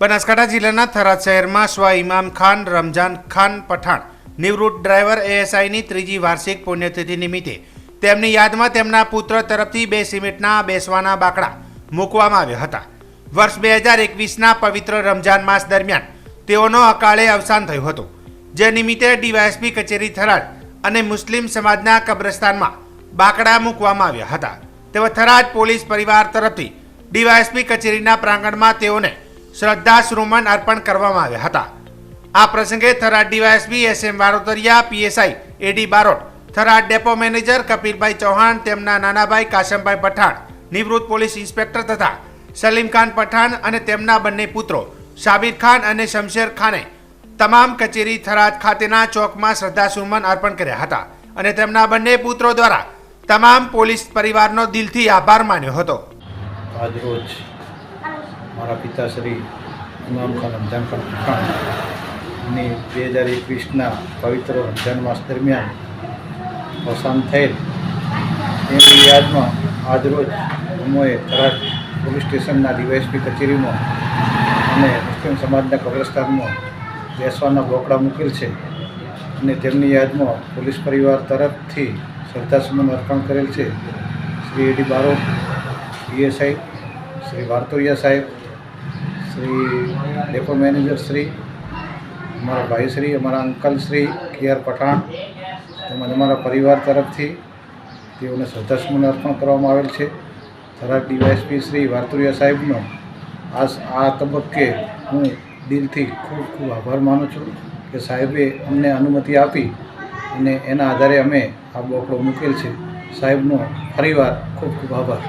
બનાસકાંઠા જિલ્લાના થરાદ શહેરમાં સ્વ ઇમામ ખાન રમઝાન ખાન પઠાણ નિવૃત્ત ડ્રાઈવર એએસઆઈની ત્રીજી વાર્ષિક પુણ્યતિથિ નિમિત્તે તેમની યાદમાં તેમના પુત્ર તરફથી બે સિમેન્ટના બેસવાના બાકડા મૂકવામાં આવ્યા હતા. વર્ષ બે હજાર એકવીસના પવિત્ર રમઝાન માસ દરમિયાન તેઓનો અકાળે અવસાન થયું હતું. જે નિમિત્તે ડીવાયએસપી કચેરી થરાદ અને મુસ્લિમ સમાજના કબ્રસ્તાનમાં બાકડા મૂકવામાં આવ્યા હતા. તેવા થરાદ પોલીસ પરિવાર તરફથી ડીવાયએસપી કચેરીના પ્રાંગણમાં તેઓને શ્રદ્ધા સુમન અર્પણ કરવામાં આવ્યા હતા. આ પ્રસંગે Tharad DYSP S M Varotariya, PSI A D Barot, Tharad depot manager Kapilbhai Chauhan, તેમના નાનાભાઈ કાશમભાઈ પઠાણ, નિવૃત્ત પોલીસ ઇન્સ્પેક્ટર તથા સલીમ ખાન પઠાણ અને તેમના બંને પુત્રો સાબિર ખાન અને શમશેર ખાને તમામ કચેરી થરાદ ખાતેના ચોકમાં શ્રદ્ધાસુમન અર્પણ કર્યા હતા અને તેમના બંને પુત્રો દ્વારા તમામ પોલીસ પરિવારનો દિલથી આભાર માન્યો હતો. આજરોજ મારા પિતાશ્રી ઇમામ ખાન રમજાન ખાન પઠાણની બે હજાર એકવીસના પવિત્ર રમજાન માસ દરમિયાન અવસાન થયેલ એની યાદમાં આજરોજ અમોએ તરાજ પોલીસ સ્ટેશનના ડીવાયએસપી કચેરીમાં અને મુસ્લિમ સમાજના કબ્રસ્તાનમાં બેસવાના બોકડા મૂકેલ છે. અને તેમની યાદમાં પોલીસ પરિવાર તરફથી શ્રદ્ધાસુમન અર્પણ કરેલ છે. શ્રી એડી બારો પીએસઆઈ શ્રી વાર્તોરિયા સાહેબ, શ્રી ડેપો મેનેજર શ્રી, અમારા ભાઈશ્રી, અમારા અંકલ શ્રી કે આર પઠાણ, તેમજ અમારા પરિવાર તરફથી તેઓને શ્રદ્ધાસુમન અર્પણ કરવામાં આવેલ છે. થરાદ ડીવાયએસપી શ્રી વાર્તુરિયા સાહેબનો આ આ તબક્કે હું દિલથી ખૂબ ખૂબ આભાર માનું છું કે સાહેબે અમને અનુમતિ આપી અને એના આધારે અમે આ બોકડો મૂકેલ છે. સાહેબનો ફરીવાર ખૂબ ખૂબ આભાર.